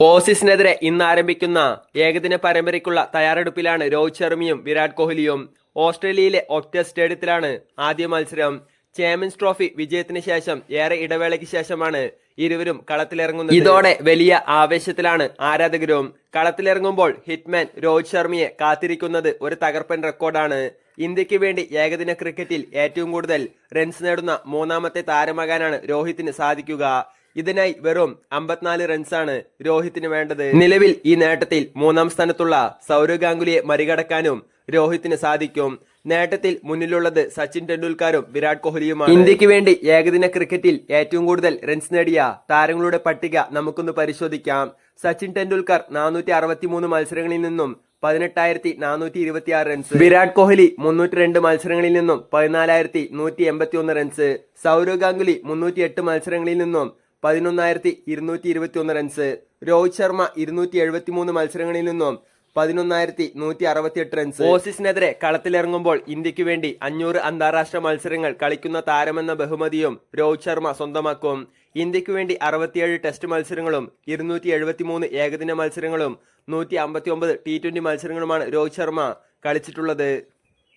ഓസീസിനെതിരെ ഇന്ന് ആരംഭിക്കുന്ന ഏകദിന പരമ്പരയ്ക്കുള്ള തയ്യാറെടുപ്പിലാണ് രോഹിത് ശർമ്മയും വിരാട് കോഹ്ലിയും. ഓസ്ട്രേലിയയിലെ ഒക്ട സ്റ്റേഡിയത്തിലാണ് ആദ്യ മത്സരം. ചാമ്പ്യൻസ് ട്രോഫി വിജയത്തിന് ശേഷം ഏറെ ഇടവേളയ്ക്ക് ശേഷമാണ് ഇരുവരും കളത്തിലിറങ്ങുന്നത്. ഇതോടെ വലിയ ആവേശത്തിലാണ് ആരാധകരും. കളത്തിലിറങ്ങുമ്പോൾ ഹിറ്റ്മാൻ രോഹിത് ശർമ്മയെ കാത്തിരിക്കുന്നത് ഒരു തകർപ്പൻ റെക്കോർഡാണ്. ഇന്ത്യയ്ക്ക് വേണ്ടി ഏകദിന ക്രിക്കറ്റിൽ ഏറ്റവും കൂടുതൽ റൺസ് നേടുന്ന മൂന്നാമത്തെ താരമാകാനാണ് രോഹിത്തിന് സാധിക്കുക. ഇതിനായി വെറും അമ്പത്തിനാല് റൺസാണ് രോഹിത്തിന് വേണ്ടത്. നിലവിൽ ഈ നേട്ടത്തിൽ മൂന്നാം സ്ഥാനത്തുള്ള സൗരവ് ഗാംഗുലിയെ മറികടക്കാനും രോഹിത്തിന് സാധിക്കും. നേട്ടത്തിൽ മുന്നിലുള്ളത് സച്ചിൻ ടെണ്ടുൽക്കറും വിരാട് കോഹ്ലിയുമാണ്. ഇന്ത്യയ്ക്ക് വേണ്ടി ഏകദിന ക്രിക്കറ്റിൽ ഏറ്റവും കൂടുതൽ റൺസ് നേടിയ താരങ്ങളുടെ പട്ടിക നമുക്കൊന്ന് പരിശോധിക്കാം. സച്ചിൻ ടെണ്ടുൽക്കർ നാനൂറ്റി മത്സരങ്ങളിൽ നിന്നും പതിനെട്ടായിരത്തി നാനൂറ്റി ഇരുപത്തി ആറ് റൺസ് വിരാട് കോഹ്ലി മുന്നൂറ്റി രണ്ട് മത്സരങ്ങളിൽ നിന്നും പതിനാലായിരത്തി നൂറ്റി എൺപത്തി ഒന്ന് റൺസ് സൗരവ് ഗാംഗുലി മുന്നൂറ്റി എട്ട് മത്സരങ്ങളിൽ നിന്നും പതിനൊന്നായിരത്തി ഇരുന്നൂറ്റി ഇരുപത്തി ഒന്ന് റൺസ് രോഹിത് ശർമ്മ ഇരുന്നൂറ്റി എഴുപത്തി മൂന്ന് മത്സരങ്ങളിൽ നിന്നും പതിനൊന്നായിരത്തി നൂറ്റി അറുപത്തിയെട്ട് റൺസ് ഓസീസിനെതിരെ കളത്തിലിറങ്ങുമ്പോൾ ഇന്ത്യയ്ക്ക് വേണ്ടി അഞ്ഞൂറ് അന്താരാഷ്ട്ര മത്സരങ്ങൾ കളിക്കുന്ന താരമെന്ന ബഹുമതിയും രോഹിത് ശർമ്മ സ്വന്തമാക്കും. ഇന്ത്യയ്ക്ക് വേണ്ടി അറുപത്തിയേഴ് ടെസ്റ്റ് മത്സരങ്ങളും ഇരുന്നൂറ്റി എഴുപത്തിമൂന്ന് ഏകദിന മത്സരങ്ങളും നൂറ്റി അമ്പത്തി ഒമ്പത് ടി ട്വന്റി മത്സരങ്ങളുമാണ് രോഹിത് ശർമ്മ കളിച്ചിട്ടുള്ളത്.